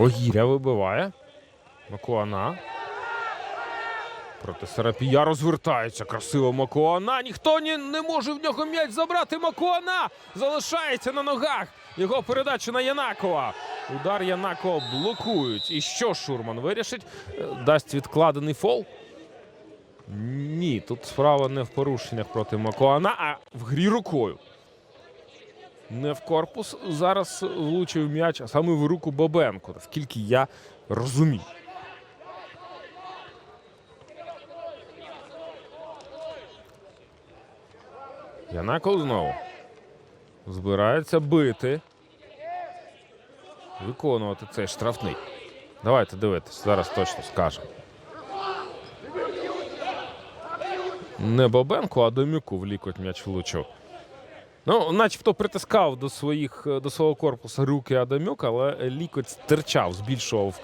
Огіря вибиває. Макуана. Проти Серапія розвертається. Красиво Макуана. Ніхто ні, не може в нього м'яч забрати. Макуана залишається на ногах. Його передача на Янакова. Удар Янакова блокують. І що Шурман вирішить? Е, Дасть відкладений фол. Ні, тут справа не в порушеннях проти Макуана, а в грі рукою. Не в корпус зараз влучив м'яч, а саме в руку Бабенко, наскільки я розумію. Янаков знову. Збирається бити. Виконувати цей штрафний. Давайте дивитись, зараз точно скажемо. Не Бабенко, а Домюку в лікоть м'яч влучив. Ну, начебто притискав до своїх до свого корпусу руки Адамюк, але лікоть стирчав, збільшував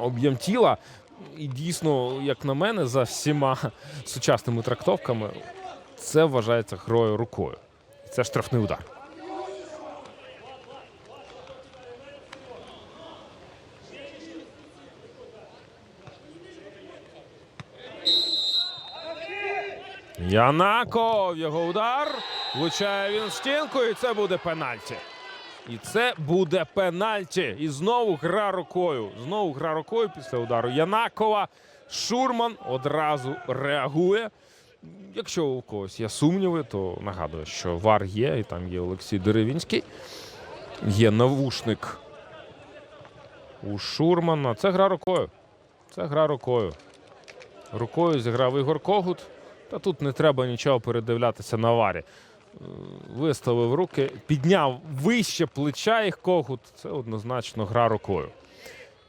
об'єм тіла. І дійсно, як на мене, за всіма сучасними трактовками це вважається грою рукою. Це штрафний удар. Янаков, його удар. Влучає він в стінку, і це буде пенальті. І це буде пенальті. І знову гра рукою. Знову гра рукою після удару Янакова. Шурман одразу реагує. Якщо у когось є сумніви, то нагадую, що вар є, і там є Олексій Деревінський. Є навушник у Шурмана. Це гра рукою. Це гра рукою. Рукою зіграв Ігор Когут. Та тут не треба нічого передивлятися на варі. Е, Виставив руки, підняв вище плеча їх когут. Це однозначно гра рукою.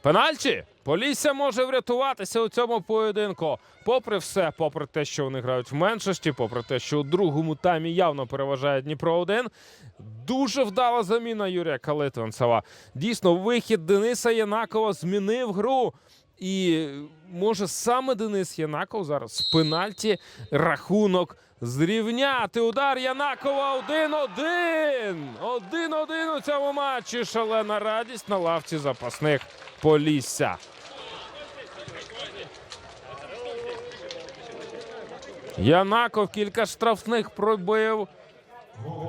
Пенальті! Полісся може врятуватися у цьому поєдинку. Попри все, попри те, що вони грають в меншості, попри те, що у другому таймі явно переважає Дніпро 1 Дуже вдала заміна Юрія Калитвинцева. Дійсно, вихід Дениса Янакова змінив гру. І може саме Денис Янаков зараз з пенальті рахунок зрівняти. Удар Янакова 1-1. 1-1 у цьому матчі. Шалена радість на лавці запасних Полісся. Янаков кілька штрафних пробив.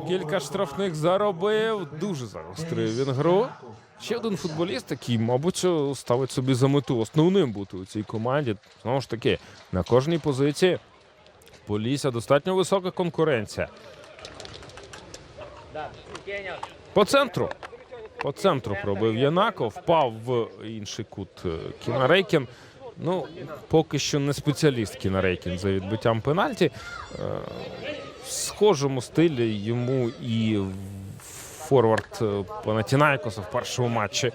Кілька штрафних заробив. Дуже загострив він гру. Ще один футболіст, який, мабуть, ставить собі за мету основним бути у цій команді. Знову ж таки, на кожній позиції в Полісся достатньо висока конкуренція. По центру. По центру пробив Янаков, впав в інший кут е, Кінарейкін. Ну, поки що не спеціаліст Кінарейкін за відбиттям пенальті. Е, В схожому стилі йому і форвард е, Панатінайкоса в першому матчі